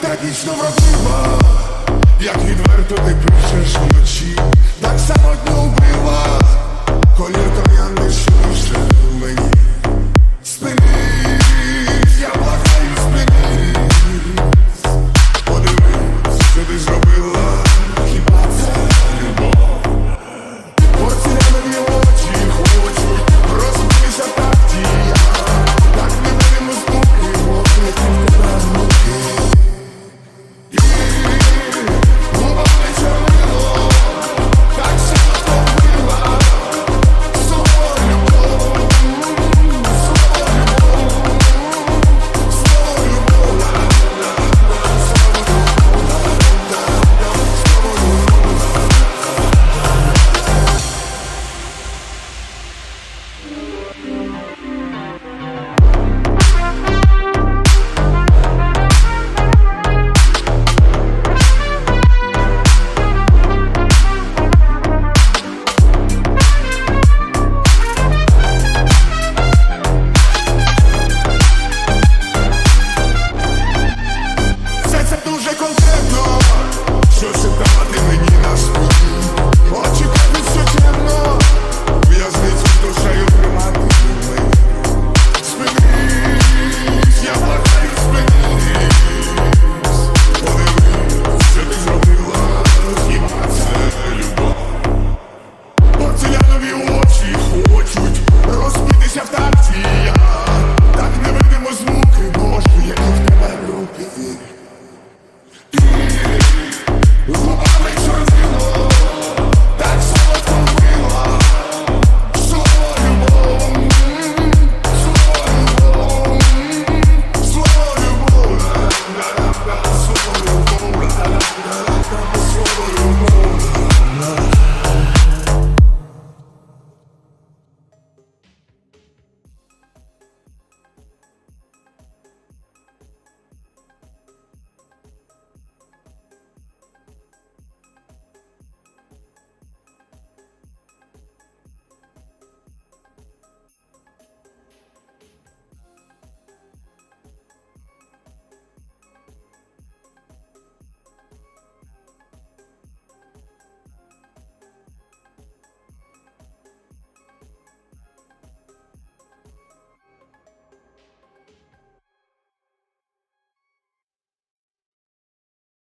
так трагічно вродлива, як відверто ти пишеш.